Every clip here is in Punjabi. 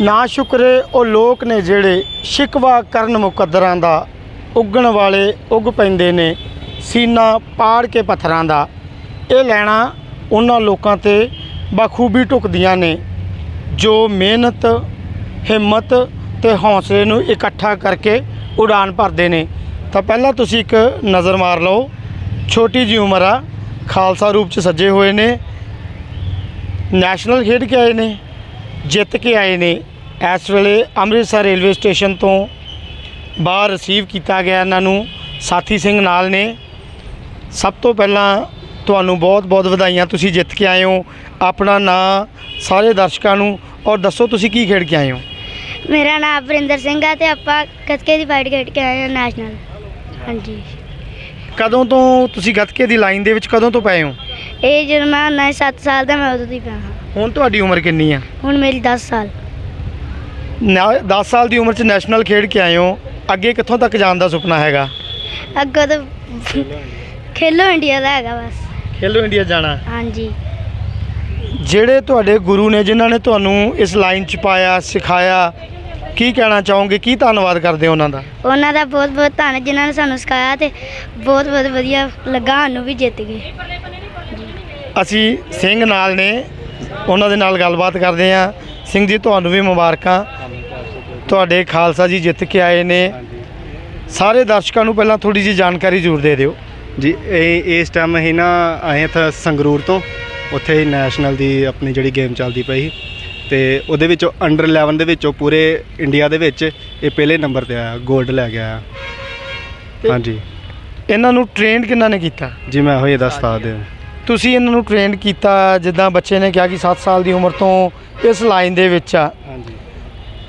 ਨਾ ਸ਼ੁਕਰੇ ਉਹ ਲੋਕ ਨੇ ਜਿਹੜੇ ਸ਼ਿਕਵਾ ਕਰਨ ਮੁਕੱਦਰਾਂ ਦਾ, ਉੱਗਣ ਵਾਲੇ ਉੱਗ ਪੈਂਦੇ ਨੇ, ਸੀਨਾ ਪਾੜ ਕੇ ਪੱਥਰਾਂ ਦਾ। ਇਹ ਲੈਣਾ ਉਹਨਾਂ ਲੋਕਾਂ ਤੇ ਬਖੂਬੀ ਢੁਕਦੀਆਂ ਨੇ, ਜੋ ਮਿਹਨਤ, ਹਿੰਮਤ ਤੇ ਹੌਸਲੇ ਨੂੰ ਇਕੱਠਾ ਕਰਕੇ ਉਡਾਨ ਭਰਦੇ ਨੇ। ਤਾਂ ਪਹਿਲਾਂ ਤੁਸੀਂ ਇੱਕ ਨਜ਼ਰ ਮਾਰ ਲਓ। ਛੋਟੀ ਜੀ ਉਮਰ ਆ। ਖਾਲਸਾ ਰੂਪ ਚ ਸੱਜੇ ਹੋਏ ਨੇ। ਨੈਸ਼ਨਲ ਖੇਡ ਕੇ ਆਏ ਨੇ। ਜਿੱਤ ਕੇ ਆਏ ਨੇ। ਇਸ ਵੇਲੇ ਅੰਮ੍ਰਿਤਸਰ ਰੇਲਵੇ ਸਟੇਸ਼ਨ ਤੋਂ ਬਾਹਰ ਰਿਸੀਵ ਕੀਤਾ ਗਿਆ ਇਹਨਾਂ ਨੂੰ। ਸਾਥੀ ਸਿੰਘ ਨਾਲ ਨੇ। ਸਭ ਤੋਂ ਪਹਿਲਾਂ ਤੁਹਾਨੂੰ ਬਹੁਤ-ਬਹੁਤ ਵਧਾਈਆਂ। ਤੁਸੀਂ ਜਿੱਤ ਕੇ ਆਏ ਹੋ। ਆਪਣਾ ਨਾਂ ਸਾਰੇ ਦਰਸ਼ਕਾਂ ਨੂੰ। ਔਰ ਦੱਸੋ ਤੁਸੀਂ ਕੀ ਖੇਡ ਕੇ ਆਏ ਹੋ? ਮੇਰਾ ਨਾਮ ਵਰਿੰਦਰ ਸਿੰਘ ਹੈ ਤੇ ਆਪਾਂ ਗੱਤਕੇ ਦੀ ਫਾਈਟ ਖੇਡ ਕੇ ਆਏ ਹਾਂ ਨੈਸ਼ਨਲ ਹਾਂਜੀ। ਕਦੋਂ ਤੋਂ ਤੁਸੀਂ ਗੱਤਕੇ ਦੀ ਲਾਈਨ ਦੇ ਵਿੱਚ ਕਦੋਂ ਤੋਂ ਪਏ ਹੋ? ਇਹ ਜਦੋਂ ਮੈਂ ਨਾ 7 ਸਾਲ ਦਾ ਮੈਂ ਉਦੋਂ ਦੀ ਪਿਆ। ਹਾਂ ਹੁਣ ਤੁਹਾਡੀ ਉਮਰ ਕਿੰਨੀ ਆ? ਹੁਣ ਮੇਰੀ 10 ਸਾਲ। 10 ਸਾਲ ਦੀ ਉਮਰ 'ਚ ਨੈਸ਼ਨਲ ਖੇਡ ਕੇ ਆਏ ਹੋ? ਅੱਗੇ ਕਿੱਥੋਂ ਤੱਕ ਜਾਣ ਦਾ ਸੁਪਨਾ ਹੈਗਾ? ਅੱਗੋਂ ਤਾਂ ਖੇਲੋ ਇੰਡੀਆ ਦਾ ਹੈਗਾ ਬਸ। ਖੇਲੋ ਇੰਡੀਆ ਜਾਣਾ। ਹਾਂਜੀ। ਜਿਹੜੇ ਤੁਹਾਡੇ ਗੁਰੂ ਨੇ ਜਿਨ੍ਹਾਂ ਨੇ ਤੁਹਾਨੂੰ ਇਸ ਲਾਈਨ 'ਚ ਪਾਇਆ ਸਿਖਾਇਆ ਕੀ ਕਹਿਣਾ ਚਾਹੋਗੇ? ਕੀ ਧੰਨਵਾਦ ਕਰਦੇ ਹੋ ਉਹਨਾਂ ਦਾ? ਉਹਨਾਂ ਦਾ ਬਹੁਤ ਬਹੁਤ ਧੰਨ ਜਿਨ੍ਹਾਂ ਨੇ ਸਾਨੂੰ ਸਿਖਾਇਆ ਤੇ ਬਹੁਤ ਬਹੁਤ ਵਧੀਆ ਲੱਗਾ ਸਾਨੂੰ ਵੀ ਜਿੱਤ ਗਏ। ਅਸੀਂ ਸਿੰਘ ਨਾਲ ਨੇ ਉਹਨਾਂ ਦੇ ਨਾਲ ਗੱਲਬਾਤ ਕਰਦੇ ਹਾਂ। ਸਿੰਘ ਜੀ ਤੁਹਾਨੂੰ ਵੀ ਮੁਬਾਰਕਾਂ। ਤੁਹਾਡੇ ਖਾਲਸਾ ਜੀ ਜਿੱਤ ਕੇ ਆਏ ਨੇ। ਸਾਰੇ ਦਰਸ਼ਕਾਂ ਨੂੰ ਪਹਿਲਾਂ ਥੋੜੀ ਜਿਹੀ ਜਾਣਕਾਰੀ ਜ਼ਰੂਰ ਦੇ ਦਿਓ। ਜੀ ਇਹ ਇਸ ਟਾਈਮ ਅਸੀਂ ਨਾ ਆਏ ਇੱਥੇ ਸੰਗਰੂਰ ਤੋਂ। ਉੱਥੇ ਨੈਸ਼ਨਲ ਦੀ ਆਪਣੀ ਜਿਹੜੀ ਗੇਮ ਚੱਲਦੀ ਪਈ ਸੀ। ਤੇ ਉਹਦੇ ਵਿੱਚੋਂ ਅੰਡਰ 11 ਦੇ ਵਿੱਚੋਂ ਪੂਰੇ ਇੰਡੀਆ ਦੇ ਵਿੱਚ ਇਹ ਪਹਿਲੇ ਨੰਬਰ ਤੇ ਆਇਆ 골ਡ ਲੈ ਤੇ- ਹਾਂਜੀ। ਇਹਨਾਂ ਨੂੰ ਟ੍ਰੇਨਡ ਕਿੰਨਾ ਨੇ ਕੀਤਾ? ਜੀ ਮੈਂ ਹੋਏ ਦਾ ਉਸਤਾਦ ਹਾਂ ਤੁਸੀਂ ਇਹਨਾਂ ਨੂੰ ਟ੍ਰੇਨ ਕੀਤਾ ਜਿੱਦਾਂ ਬੱਚੇ ਨੇ ਕਿਹਾ ਕਿ 7 ਸਾਲ ਦੀ ਉਮਰ ਤੋਂ ਇਸ ਲਾਈਨ ਦੇ ਵਿੱਚ ਆ। ਹਾਂਜੀ।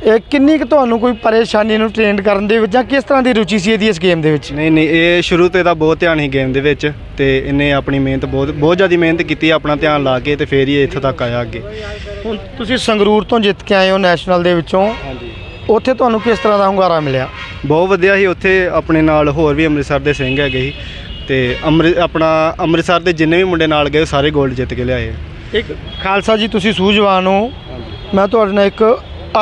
ਇਹ ਕਿੰਨੀ ਕੁ ਤੁਹਾਨੂੰ ਕੋਈ ਪਰੇਸ਼ਾਨੀ ਨੂੰ ਟ੍ਰੇਨ ਕਰਨ ਦੇ ਵਿੱਚ ਜਾਂ ਕਿਸ ਤਰ੍ਹਾਂ ਦੀ ਰੁਚੀ ਸੀ ਇਹਦੀ ਇਸ ਗੇਮ ਦੇ ਵਿੱਚ? ਨਹੀਂ ਨਹੀਂ ਇਹ ਸ਼ੁਰੂ ਤੋਂ ਇਹਦਾ ਬਹੁਤ ਧਿਆਨ ਸੀ ਗੇਮ ਦੇ ਵਿੱਚ ਤੇ ਇਹਨੇ ਆਪਣੀ ਮਿਹਨਤ ਬਹੁਤ ਬਹੁਤ ਜ਼ਿਆਦਾ ਮਿਹਨਤ ਕੀਤੀ ਆਪਣਾ ਧਿਆਨ ਲਾ ਕੇ ਤੇ ਫੇਰ ਹੀ ਇੱਥੇ ਤੱਕ ਆਇਆ ਅੱਗੇ। ਹੁਣ ਤੁਸੀਂ ਸੰਗਰੂਰ ਤੋਂ ਜਿੱਤ ਕੇ ਆਏ ਹੋ ਨੈਸ਼ਨਲ ਦੇ ਵਿੱਚੋਂ। ਹਾਂਜੀ। ਉੱਥੇ ਤੁਹਾਨੂੰ ਕਿਸ ਤਰ੍ਹਾਂ ਦਾ ਹੁੰਗਾਰਾ ਮਿਲਿਆ? ਬਹੁਤ ਵਧੀਆ ਸੀ ਉੱਥੇ ਆਪਣੇ ਨਾਲ ਹੋਰ ਵੀ ਅੰਮ੍ਰਿਤਸਰ ਦੇ ਸਿੰਘ ਹੈਗੇ ਸੀ। ਤੇ ਅੰਮ੍ਰਿਤ ਆਪਣਾ ਅੰਮ੍ਰਿਤਸਰ ਦੇ ਜਿੰਨੇ ਵੀ ਮੁੰਡੇ ਨਾਲ ਗਏ ਸਾਰੇ 골ਡ ਜਿੱਤ ਕੇ ਲਿਆਏ ਇੱਕ ਖਾਲਸਾ ਜੀ ਤੁਸੀਂ ਸੂਝਵਾਨ ਹੋ। ਮੈਂ ਤੁਹਾਡੇ ਨਾਲ ਇੱਕ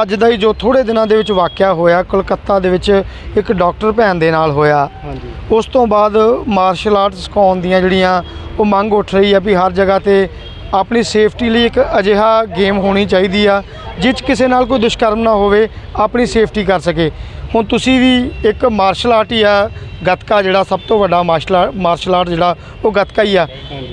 ਅੱਜ ਦਾ ਹੀ ਜੋ ਥੋੜੇ ਦਿਨਾਂ ਦੇ ਵਿੱਚ ਵਾਕਿਆ ਹੋਇਆ ਕੋਲਕਾਤਾ ਦੇ ਵਿੱਚ ਇੱਕ ਡਾਕਟਰ ਭੈਣ ਦੇ ਨਾਲ ਹੋਇਆ। ਹਾਂਜੀ। ਉਸ ਤੋਂ ਬਾਅਦ ਮਾਰਸ਼ਲ ਆਰਟਸ ਸਿਖਾਉਣ ਦੀਆਂ ਜਿਹੜੀਆਂ ਉਹ ਮੰਗ ਉੱਠ ਰਹੀ ਆ ਵੀ ਹਰ ਜਗ੍ਹਾ ਤੇ ਆਪਣੀ ਸੇਫਟੀ ਲਈ ਇੱਕ ਅਜਿਹਾ ਗੇਮ ਹੋਣੀ ਚਾਹੀਦੀ ਆ ਜਿਸ ਕਿਸੇ ਨਾਲ ਕੋਈ ਦੁਸ਼ਕਰਮ ਨਾ ਹੋਵੇ ਆਪਣੀ ਸੇਫਟੀ ਕਰ ਸਕੇ। ਹੁਣ ਤੁਸੀਂ ਵੀ ਇੱਕ ਮਾਰਸ਼ਲ ਆਰਟ ਹੀ ਆ ਗੱਤਕਾ ਜਿਹੜਾ ਸਭ ਤੋਂ ਵੱਡਾ ਮਾਰਸ਼ਲ ਮਾਰਸ਼ਲ ਆਰਟ ਜਿਹੜਾ ਉਹ ਗੱਤਕਾ ਹੀ ਆ।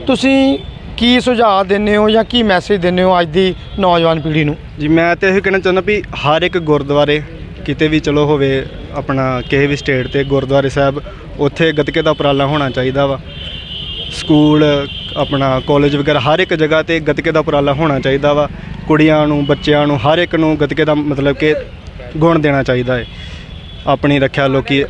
ਤੁਸੀਂ ਕੀ ਸੁਝਾਅ ਦਿੰਦੇ ਹੋ ਜਾਂ ਕੀ ਮੈਸੇਜ ਦਿੰਦੇ ਹੋ ਅੱਜ ਦੀ ਨੌਜਵਾਨ ਪੀੜ੍ਹੀ ਨੂੰ? ਜੀ ਮੈਂ ਤੇ ਇਹ ਕਹਿਣਾ ਚਾਹੁੰਦਾ ਵੀ ਹਰ ਇੱਕ ਗੁਰਦੁਆਰੇ ਕਿਤੇ ਵੀ ਚਲੋ ਹੋਵੇ ਆਪਣਾ ਕਿਸੇ ਵੀ ਸਟੇਟ ਤੇ ਗੁਰਦੁਆਰੇ ਸਾਹਿਬ ਉੱਥੇ ਗੱਤਕੇ ਦਾ ਉਪਰਾਲਾ ਹੋਣਾ ਚਾਹੀਦਾ ਵਾ। ਸਕੂਲ ਆਪਣਾ ਕਾਲਜ ਵਗੈਰਾ ਹਰ ਇੱਕ ਜਗ੍ਹਾ ਤੇ ਗੱਤਕੇ ਦਾ ਉਪਰਾਲਾ ਹੋਣਾ ਚਾਹੀਦਾ ਵਾ। ਕੁੜੀਆਂ ਨੂੰ ਬੱਚਿਆਂ ਨੂੰ ਹਰ ਇੱਕ ਨੂੰ ਗੱਤਕੇ ਦਾ ਮਤਲਬ ਕਿ ਗੁਣ ਦੇਣਾ ਚਾਹੀਦਾ ਹੈ ਆਪਣੀ ਰੱਖਿਆ ਲੋਕੀ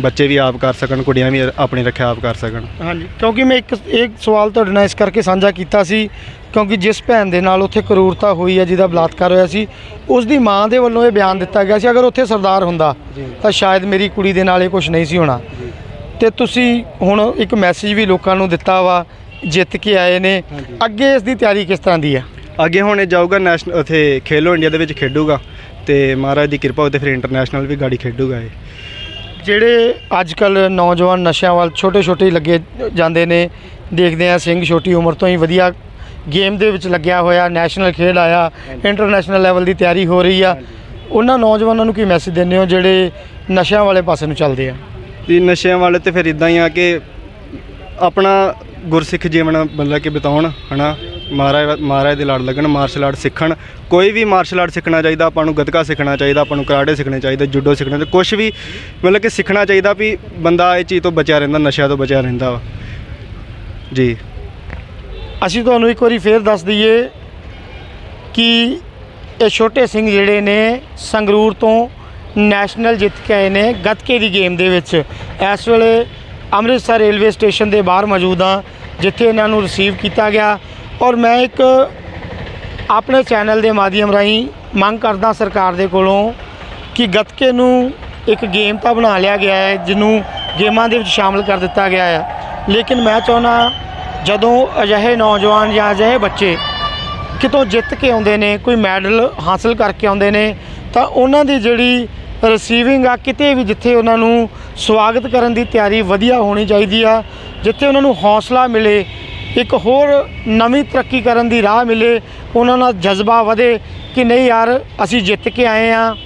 ਬੱਚੇ ਵੀ ਆਪ ਕਰ ਸਕਣ ਕੁੜੀਆਂ ਵੀ ਆਪਣੀ ਰੱਖਿਆ ਆਪ ਕਰ ਸਕਣ। ਹਾਂਜੀ ਕਿਉਂਕਿ ਮੈਂ ਇੱਕ ਇੱਕ ਸਵਾਲ ਤੁਹਾਡੇ ਨਾਲ ਇਸ ਕਰਕੇ ਸਾਂਝਾ ਕੀਤਾ ਸੀ ਕਿਉਂਕਿ ਜਿਸ ਭੈਣ ਦੇ ਨਾਲ ਉੱਥੇ ਕਰੂਰਤਾ ਹੋਈ ਹੈ ਜਿਹਦਾ ਬਲਾਤਕਾਰ ਹੋਇਆ ਸੀ ਉਸ ਦੀ ਮਾਂ ਦੇ ਵੱਲੋਂ ਇਹ ਬਿਆਨ ਦਿੱਤਾ ਗਿਆ ਸੀ ਅਗਰ ਉੱਥੇ ਸਰਦਾਰ ਹੁੰਦਾ ਤਾਂ ਸ਼ਾਇਦ ਮੇਰੀ ਕੁੜੀ ਦੇ ਨਾਲ ਇਹ ਕੁਝ ਨਹੀਂ ਸੀ ਹੋਣਾ। ਤੇ ਤੁਸੀਂ ਹੁਣ ਇੱਕ ਮੈਸੇਜ ਵੀ ਲੋਕਾਂ ਨੂੰ ਦਿੱਤਾ ਵਾ ਜਿੱਤ ਕੇ ਆਏ ਨੇ। ਅੱਗੇ ਇਸ ਦੀ ਤਿਆਰੀ ਕਿਸ ਤਰ੍ਹਾਂ ਦੀ ਹੈ? ਅੱਗੇ ਹੁਣ ਇਹ ਜਾਊਗਾ ਨੈਸ਼ਨਲ ਉਥੇ ਖੇਲੋ ਇੰਡੀਆ ਦੇ ਵਿੱਚ ਖੇਡੂਗਾ। ਤੇ ਮਹਾਰਾਜ ਦੀ ਕਿਰਪਾ ਹੋਵੇ ਤੇ ਫਿਰ ਇੰਟਰਨੈਸ਼ਨਲ ਵੀ ਗਾੜੀ ਖੇਡੂਗਾ ਇਹ। ਜਿਹੜੇ ਅੱਜ ਕੱਲ ਨੌਜਵਾਨ ਨਸ਼ਿਆਂ ਵੱਲ ਛੋਟੇ ਛੋਟੇ ਹੀ ਲੱਗੇ ਜਾਂਦੇ ਨੇ ਦੇਖਦੇ ਆ ਸਿੰਘ ਛੋਟੀ ਉਮਰ ਤੋਂ ਹੀ ਵਧੀਆ ਗੇਮ ਦੇ ਵਿੱਚ ਲੱਗਿਆ ਹੋਇਆ ਨੈਸ਼ਨਲ ਖੇਡ ਆਇਆ ਇੰਟਰਨੈਸ਼ਨਲ ਲੈਵਲ ਦੀ ਤਿਆਰੀ ਹੋ ਰਹੀ ਆ। ਉਹਨਾਂ ਨੌਜਵਾਨਾਂ ਨੂੰ ਕੀ ਮੈਸੇਜ ਦਿੰਦੇ ਹੋ ਜਿਹੜੇ ਨਸ਼ਿਆਂ ਵਾਲੇ ਪਾਸੇ ਨੂੰ ਚੱਲਦੇ ਆ? ਤੇ ਨਸ਼ਿਆਂ ਵਾਲੇ ਤੇ ਫਿਰ ਇਦਾਂ ਹੀ ਆ ਕਿ ਆਪਣਾ ਗੁਰਸਿੱਖ ਜੀਵਨ ਮਤਲਬ ਕਿ ਬਿਤਾਉਣ ਹਨਾ? ਮਹਾਰਾਜ ਮਹਾਰਾਜ ਦੇ ਲੜ ਲੱਗਣ ਮਾਰਸ਼ਲ ਆਰਟ ਸਿੱਖਣ। ਕੋਈ ਵੀ ਮਾਰਸ਼ਲ ਆਰਟ ਸਿੱਖਣਾ ਚਾਹੀਦਾ, ਆਪਾਂ ਨੂੰ ਗੱਤਕਾ ਸਿੱਖਣਾ ਚਾਹੀਦਾ, ਆਪਾਂ ਨੂੰ ਕਰਾਟੇ ਸਿੱਖਣੇ ਚਾਹੀਦੇ, ਜੁਡੋ ਸਿੱਖਣਾ ਤੇ ਕੁਝ ਵੀ ਮਤਲਬ ਕਿ ਸਿੱਖਣਾ ਚਾਹੀਦਾ ਵੀ ਬੰਦਾ ਇਹ ਚੀਜ਼ ਤੋਂ ਬਚਿਆ ਰਹਿੰਦਾ, ਨਸ਼ਿਆਂ ਤੋਂ ਬਚਿਆ ਰਹਿੰਦਾ ਵਾ। ਜੀ। ਅਸੀਂ ਤੁਹਾਨੂੰ ਇੱਕ ਵਾਰੀ ਫੇਰ ਦੱਸ ਦਈਏ ਕਿ ਇਹ ਛੋਟੇ ਸਿੰਘ ਜਿਹੜੇ ਨੇ, ਸੰਗਰੂਰ ਤੋਂ ਨੈਸ਼ਨਲ ਜਿੱਤ ਕੇ ਆਏ ਨੇ ਗੱਤਕੇ ਦੀ ਗੇਮ ਦੇ ਵਿੱਚ। ਇਸ ਵੇਲੇ ਅੰਮ੍ਰਿਤਸਰ ਰੇਲਵੇ ਸਟੇਸ਼ਨ ਦੇ ਬਾਹਰ ਮੌਜੂਦ ਹਾਂ ਜਿੱਥੇ ਇਹਨਾਂ ਨੂੰ ਰਿਸੀਵ ਕੀਤਾ ਗਿਆ। ਔਰ ਮੈਂ ਇੱਕ ਆਪਣੇ ਚੈਨਲ ਦੇ ਮਾਧਿਅਮ ਰਾਹੀਂ ਮੰਗ ਕਰਦਾ ਸਰਕਾਰ ਦੇ ਕੋਲੋਂ ਕਿ ਗੱਤਕੇ ਨੂੰ ਇੱਕ ਗੇਮ ਤਾਂ ਬਣਾ ਲਿਆ ਗਿਆ ਹੈ, ਜਿਹਨੂੰ ਗੇਮਾਂ ਦੇ ਵਿੱਚ ਸ਼ਾਮਲ ਕਰ ਦਿੱਤਾ ਗਿਆ ਹੈ। ਲੇਕਿਨ ਮੈਂ ਚਾਹੁੰਦਾ ਜਦੋਂ ਅਜਿਹੇ ਨੌਜਵਾਨ ਜਾਂ ਅਜਿਹੇ ਬੱਚੇ ਕਿਤੋਂ ਜਿੱਤ ਕੇ ਆਉਂਦੇ ਨੇ, ਕੋਈ ਮੈਡਲ ਹਾਸਲ ਕਰਕੇ ਆਉਂਦੇ ਨੇ, ਤਾਂ ਉਹਨਾਂ ਦੀ ਜਿਹੜੀ ਰਿਸੀਵਿੰਗ ਆ, ਕਿਤੇ ਵੀ ਜਿੱਥੇ ਉਹਨਾਂ ਨੂੰ ਸਵਾਗਤ ਕਰਨ ਦੀ ਤਿਆਰੀ ਵਧੀਆ ਹੋਣੀ ਚਾਹੀਦੀ ਆ, ਜਿੱਥੇ ਉਹਨਾਂ ਨੂੰ ਹੌਸਲਾ ਮਿਲੇ ਇੱਕ ਹੋਰ ਨਵੀਂ ਤਰੱਕੀ ਕਰਨ ਦੀ ਰਾਹ ਮਿਲੇ, ਉਹਨਾਂ ਨਾਲ ਜਜ਼ਬਾ ਵਧੇ ਕਿ ਨਹੀਂ ਯਾਰ, ਅਸੀਂ ਜਿੱਤ ਕੇ ਆਏ ਆ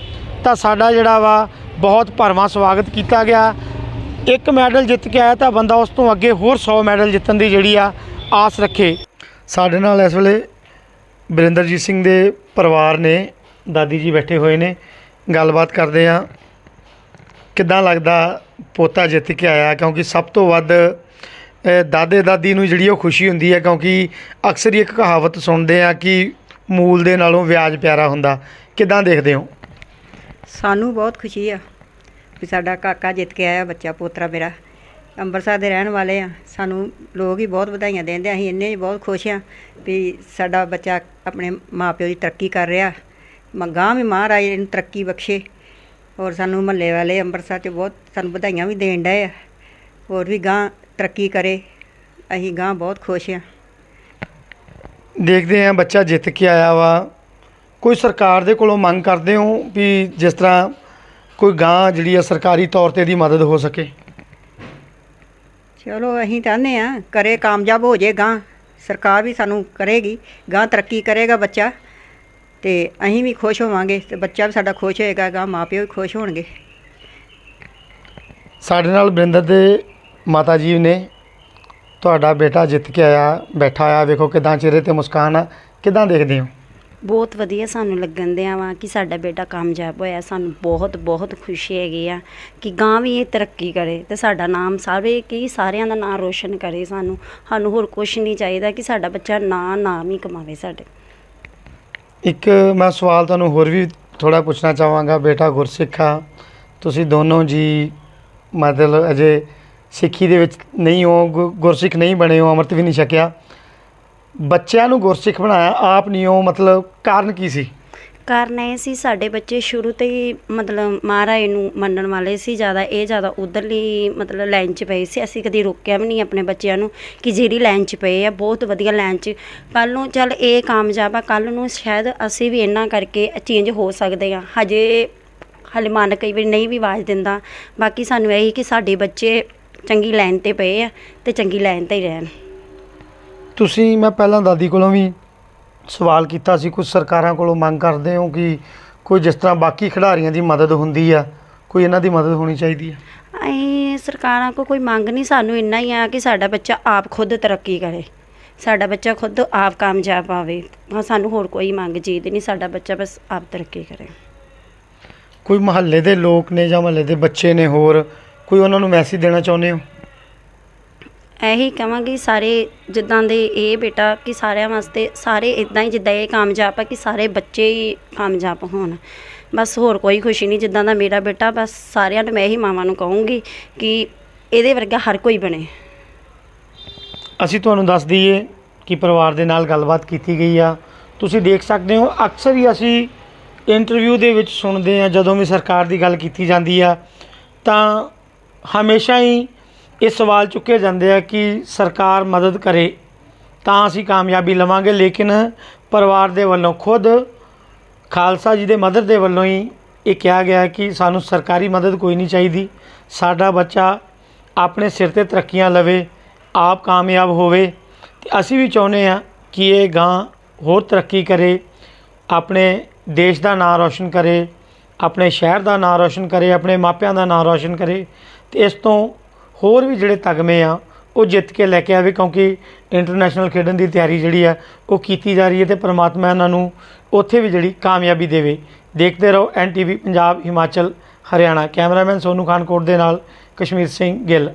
ਤਾਂ ਸਾਡਾ ਜਿਹੜਾ ਵਾ, ਬਹੁਤ ਭਰਵਾਂ ਸਵਾਗਤ ਕੀਤਾ ਗਿਆ। ਇੱਕ ਮੈਡਲ ਜਿੱਤ ਕੇ ਆਇਆ ਤਾਂ ਬੰਦਾ ਉਸ ਤੋਂ ਅੱਗੇ ਹੋਰ 100 ਮੈਡਲ ਜਿੱਤਣ ਦੀ ਜਿਹੜੀ ਆ ਆਸ ਰੱਖੇ। ਸਾਡੇ ਨਾਲ ਇਸ ਵੇਲੇ ਬਰਿੰਦਰਜੀਤ ਸਿੰਘ ਦੇ ਪਰਿਵਾਰ ਨੇ, ਦਾਦੀ ਜੀ ਬੈਠੇ ਹੋਏ ਨੇ। ਗੱਲਬਾਤ ਕਰਦੇ ਆ ਕਿੱਦਾਂ ਲੱਗਦਾ ਪੋਤਾ ਜਿੱਤ ਕੇ ਆਇਆ? ਕਿਉਂਕਿ ਸਭ ਤੋਂ ਵੱਧ ਦਾਦੇ ਦਾਦੀ ਨੂੰ ਜਿਹੜੀ ਉਹ ਖੁਸ਼ੀ ਹੁੰਦੀ ਹੈ, ਕਿਉਂਕਿ ਅਕਸਰ ਹੀ ਇੱਕ ਕਹਾਵਤ ਸੁਣਦੇ ਆ ਕਿ ਮੂਲ ਦੇ ਨਾਲੋਂ ਵਿਆਜ ਪਿਆਰਾ ਹੁੰਦਾ। ਕਿੱਦਾਂ ਦੇਖਦੇ ਹੋ? ਸਾਨੂੰ ਬਹੁਤ ਖੁਸ਼ੀ ਆ ਵੀ ਸਾਡਾ ਕਾਕਾ ਜਿੱਤ ਕੇ ਆਇਆ, ਬੱਚਾ ਪੋਤਰਾ ਮੇਰਾ। ਅੰਮ੍ਰਿਤਸਰ ਦੇ ਰਹਿਣ ਵਾਲੇ ਆ। ਸਾਨੂੰ ਲੋਕ ਹੀ ਬਹੁਤ ਵਧਾਈਆਂ ਦਿੰਦੇ ਆ। ਅਸੀਂ ਇੰਨੇ ਹੀ ਬਹੁਤ ਖੁਸ਼ ਆ ਵੀ ਸਾਡਾ ਬੱਚਾ ਆਪਣੇ ਮਾਪਿਓ ਦੀ ਤਰੱਕੀ ਕਰ ਰਿਹਾ। ਮੰਗਾਂ ਵੀ ਮਹਾਰਾਜ ਇਹਨੂੰ ਤਰੱਕੀ ਬਖਸ਼ੇ। ਔਰ ਸਾਨੂੰ ਮਹੱਲੇ ਵਾਲੇ ਅੰਮ੍ਰਿਤਸਰ 'ਚ ਬਹੁਤ ਸਾਨੂੰ ਵਧਾਈਆਂ ਵੀ ਦੇਣ ਡਏ ਆ। ਹੋਰ ਵੀ ਗਾਂ ਤਰੱਕੀ ਕਰੇ। ਅਸੀਂ ਗਾਂ ਬਹੁਤ ਖੁਸ਼ ਆ ਦੇਖਦੇ ਆ ਬੱਚਾ ਜਿੱਤ ਕੇ ਆਇਆ ਵਾ। ਕੋਈ ਸਰਕਾਰ ਦੇ ਕੋਲੋਂ ਮੰਗ ਕਰਦੇ ਹੋ ਵੀ ਜਿਸ ਤਰ੍ਹਾਂ ਕੋਈ ਗਾਂ ਜਿਹੜੀ ਆ ਸਰਕਾਰੀ ਤੌਰ ਤੇ ਦੀ ਮਦਦ ਹੋ ਸਕੇ? ਚਲੋ ਅਸੀਂ ਚਾਹੁੰਦੇ ਆ ਕਰੇ ਕਾਮਯਾਬ ਹੋ ਜੇ ਗਾਂ ਸਰਕਾਰ ਵੀ ਸਾਨੂੰ ਕਰੇਗੀ। ਗਾਂ ਤਰੱਕੀ ਕਰੇਗਾ ਬੱਚਾ। ਤੇ ਅਸੀਂ ਵੀ ਖੁਸ਼ ਹੋਵਾਂਗੇ ਤੇ ਬੱਚਾ ਵੀ ਸਾਡਾ ਖੁਸ਼ ਹੋਏਗਾ। ਗਾਂ ਮਾਪਿਓ ਵੀ ਖੁਸ਼ ਹੋਣਗੇ। ਸਾਡੇ ਨਾਲ ਬਰਿੰਦਰ ਦੇ ਮਾਤਾ ਜੀ ਨੇ ਤੁਹਾਡਾ ਬੇਟਾ ਜਿੱਤ ਕੇ ਆਇਆ ਬੈਠਾ ਆ। ਵੇਖੋ ਕਿਦਾਂ ਚਿਹਰੇ ਤੇ ਮੁਸਕਾਨ ਆ। ਕਿਦਾਂ ਦੇਖਦੇ ਹੋ? ਬਹੁਤ ਵਧੀਆ ਸਾਨੂੰ ਲੱਗਣ ਦਿਆ ਵਾ ਕਿ ਸਾਡਾ ਬੇਟਾ ਕਾਮਯਾਬ ਹੋਇਆ। ਸਾਨੂੰ ਬਹੁਤ ਬਹੁਤ ਖੁਸ਼ੀ ਹੈਗੀ ਆ ਕਿ ਗਾਂ ਵੀ ਇਹ ਤਰੱਕੀ ਕਰੇ ਤੇ ਸਾਡਾ ਨਾਮ ਸਾਰੇ ਕੀ ਸਾਰਿਆਂ ਦਾ ਨਾਮ ਰੋਸ਼ਨ ਕਰੇ ਸਾਨੂੰ। ਸਾਨੂੰ ਹੋਰ ਕੁਝ ਨਹੀਂ ਚਾਹੀਦਾ ਕਿ ਸਾਡਾ ਬੱਚਾ ਨਾਂ ਨਾਮ ਹੀ ਕਮਾਵੇ ਸਾਡੇ। ਇੱਕ ਮੈਂ ਸਵਾਲ ਤੁਹਾਨੂੰ ਹੋਰ ਵੀ ਥੋੜਾ ਪੁੱਛਣਾ ਚਾਹਾਂਗਾ। ਬੇਟਾ ਗੁਰਸਿੱਖ ਤੁਸੀਂ ਦੋਨੋਂ ਜੀ ਮਤਲਬ ਅਜੇ ਸਿੱਖੀ ਦੇ ਵਿੱਚ ਨਹੀਂ ਹੋ, ਗੁ- ਗੁਰਸਿੱਖ ਨਹੀਂ ਬਣੇ ਹੋ, ਅੰਮ੍ਰਿਤ ਵੀ ਨਹੀਂ ਛਕਿਆ। ਬੱਚਿਆਂ ਨੂੰ ਗੁਰਸਿੱਖ ਬਣਾਇਆ, ਆਪ ਨਹੀਂ ਹੋ, ਮਤਲਬ ਕਾਰਨ ਕੀ ਸੀ? ਕਾਰਨ ਇਹ ਸੀ, ਸਾਡੇ ਬੱਚੇ ਸ਼ੁਰੂ ਤੋਂ ਹੀ ਮਤਲਬ ਮਹਾਰਾਜ ਨੂੰ ਮੰਨਣ ਵਾਲੇ ਸੀ, ਜ਼ਿਆਦਾ, ਇਹ ਜ਼ਿਆਦਾ ਉਧਰਲੀ ਮਤਲਬ ਲਾਈਨ 'ਚ ਪਏ ਸੀ। ਅਸੀਂ ਕਦੀ ਰੋਕਿਆ ਵੀ ਨਹੀਂ ਆਪਣੇ ਬੱਚਿਆਂ ਨੂੰ ਕਿ ਜਿਹੜੀ ਲਾਈਨ 'ਚ ਪਏ ਆ, ਬਹੁਤ ਵਧੀਆ ਲਾਈਨ 'ਚ। ਕੱਲ ਨੂੰ ਚੱਲ ਇਹ ਕਾਮਯਾਬ ਆ ਕੱਲ ਨੂੰ ਸ਼ਾਇਦ ਅਸੀਂ ਵੀ ਇਹਨਾਂ ਕਰਕੇ ਚੇਂਜ ਹੋ ਸਕਦੇ ਆ। ਹਜੇ ਹਲੇ ਮਨ ਕਈ ਵਾਰੀ ਨਹੀਂ ਵੀ ਆਵਾਜ਼ ਦਿੰਦਾ। ਬਾਕੀ ਸਾਨੂੰ ਇਹੀ ਕਿ ਸਾਡੇ ਬੱਚੇ ਚੰਗੀ ਲਾਈਨ ਤੇ ਪਏ ਆ ਤੇ ਚੰਗੀ ਲਾਈਨ ਤੇ ਹੀ ਰਹਿਣ। ਤੁਸੀਂ ਮੈਂ ਪਹਿਲਾਂ ਦਾਦੀ ਕੋਲੋਂ ਵੀ ਸਵਾਲ ਕੀਤਾ ਸੀ ਕੁਝ ਸਰਕਾਰਾਂ ਕੋਲੋਂ ਮੰਗ ਕਰਦੇ ਹੋ ਕਿ ਕੋਈ ਜਿਸ ਤਰ੍ਹਾਂ ਬਾਕੀ ਖਿਡਾਰੀਆਂ ਦੀ ਮਦਦ ਹੁੰਦੀ ਆ ਕੋਈ ਇਹਨਾਂ ਦੀ ਮਦਦ ਹੋਣੀ ਚਾਹੀਦੀ ਆ? ਅਸੀਂ ਸਰਕਾਰਾਂ ਕੋ ਕੋਈ ਮੰਗ ਨਹੀਂ ਸਾਨੂੰ ਇੰਨਾ ਹੀ ਆ ਕਿ ਸਾਡਾ ਬੱਚਾ ਆਪ ਖੁਦ ਤਰੱਕੀ ਕਰੇ। ਸਾਡਾ ਬੱਚਾ ਖੁਦ ਆਪ ਕਾਮਯਾਬ ਆਵੇ। ਹਾਂ ਸਾਨੂੰ ਹੋਰ ਕੋਈ ਮੰਗ ਚੀਜ਼ ਨਹੀਂ ਸਾਡਾ ਬੱਚਾ ਬਸ ਆਪ ਤਰੱਕੀ ਕਰੇ। ਕੋਈ ਮਹੱਲੇ ਦੇ ਲੋਕ ਨੇ ਜਾਂ ਮਹੱਲੇ ਦੇ ਬੱਚੇ ਨੇ ਹੋਰ ਕੋਈ ਉਹਨਾਂ ਨੂੰ ਮੈਸੇਜ ਦੇਣਾ ਚਾਹੁੰਦੇ ਹੋ? ਇਹੀ ਕਹਾਂਗੀ ਸਾਰੇ ਜਿੱਦਾਂ ਦੇ ਇਹ ਬੇਟਾ ਕਿ ਸਾਰਿਆਂ ਵਾਸਤੇ ਸਾਰੇ ਇਦਾਂ ਹੀ ਜਿੱਦਾਂ ਇਹ ਕਾਮਯਾਬ ਆ ਕਿ ਸਾਰੇ ਬੱਚੇ ਹੀ ਕਾਮਯਾਬ ਹੋਣ। ਬਸ ਹੋਰ ਕੋਈ ਖੁਸ਼ੀ ਨਹੀਂ ਜਿੱਦਾਂ ਦਾ ਮੇਰਾ ਬੇਟਾ ਬਸ ਸਾਰਿਆਂ ਨੂੰ ਮੈਂ ਇਹੀ ਮਾਵਾਂ ਨੂੰ ਕਹੂੰਗੀ ਕਿ ਇਹਦੇ ਵਰਗਾ ਹਰ ਕੋਈ ਬਣੇ। ਅਸੀਂ ਤੁਹਾਨੂੰ ਦੱਸ ਦਈਏ ਕਿ ਪਰਿਵਾਰ ਦੇ ਨਾਲ ਗੱਲਬਾਤ ਕੀਤੀ ਗਈ ਆ। ਤੁਸੀਂ ਦੇਖ ਸਕਦੇ ਹੋ ਅਕਸਰ ਹੀ ਅਸੀਂ ਇੰਟਰਵਿਊ ਦੇ ਵਿੱਚ ਸੁਣਦੇ ਆ ਜਦੋਂ ਵੀ ਸਰਕਾਰ ਦੀ ਗੱਲ ਕੀਤੀ ਜਾਂਦੀ ਆ ਤਾਂ ਹਮੇਸ਼ਾ ਹੀ ਇਹ ਸਵਾਲ ਚੁੱਕੇ ਜਾਂਦੇ ਆ ਕਿ ਸਰਕਾਰ ਮਦਦ ਕਰੇ ਤਾਂ ਅਸੀਂ ਕਾਮਯਾਬੀ ਲਵਾਂਗੇ, ਲੇਕਿਨ ਪਰਿਵਾਰ ਦੇ ਵੱਲੋਂ ਖੁਦ, ਖਾਲਸਾ ਜੀ ਦੇ ਮਦਰ ਦੇ ਵੱਲੋਂ ਹੀ ਇਹ ਕਿਹਾ ਗਿਆ ਕਿ ਸਾਨੂੰ ਸਰਕਾਰੀ ਮਦਦ ਕੋਈ ਨਹੀਂ ਚਾਹੀਦੀ। ਸਾਡਾ ਬੱਚਾ ਆਪਣੇ ਸਿਰ ਤੇ ਤਰੱਕੀਆਂ ਲਵੇ, ਆਪ ਕਾਮਯਾਬ ਹੋਵੇ। ਤੇ ਅਸੀਂ ਵੀ ਚਾਹੁੰਦੇ ਆ ਕਿ ਇਹ ਗਾਂ ਹੋਰ ਤਰੱਕੀ ਕਰੇ, ਆਪਣੇ ਦੇਸ਼ ਦਾ ਨਾਮ ਰੌਸ਼ਨ ਕਰੇ, ਆਪਣੇ ਸ਼ਹਿਰ ਦਾ ਨਾਮ ਰੌਸ਼ਨ ਕਰੇ, ਆਪਣੇ ਮਾਪਿਆਂ ਦਾ ਨਾਮ ਰੌਸ਼ਨ ਕਰੇ। ਤੇ ਇਸ ਤੋਂ ਹੋਰ ਵੀ ਜਿਹੜੇ ਤਗਮੇ ਆ, ਉਹ ਜਿੱਤ ਕੇ ਲੈ ਕੇ ਆਵੇ, ਕਿਉਂਕਿ ਇੰਟਰਨੈਸ਼ਨਲ ਖੇਡਣ ਦੀ ਤਿਆਰੀ ਜਿਹੜੀ ਆ, ਉਹ ਕੀਤੀ ਜਾ ਰਹੀ ਹੈ ਤੇ ਪ੍ਰਮਾਤਮਾ ਇਹਨਾਂ ਨੂੰ ਉੱਥੇ ਵੀ ਜਿਹੜੀ ਕਾਮਯਾਬੀ ਦੇਵੇ। ਦੇਖਦੇ ਰਹੋ ਐਨਟੀਵੀ ਪੰਜਾਬ, ਹਿਮਾਚਲ, ਹਰਿਆਣਾ। ਕੈਮਰਾਮੈਨ ਸੋਨੂ ਖਾਨ ਕੋਟ ਦੇ ਨਾਲ ਕਸ਼ਮੀਰ ਸਿੰਘ ਗਿੱਲ।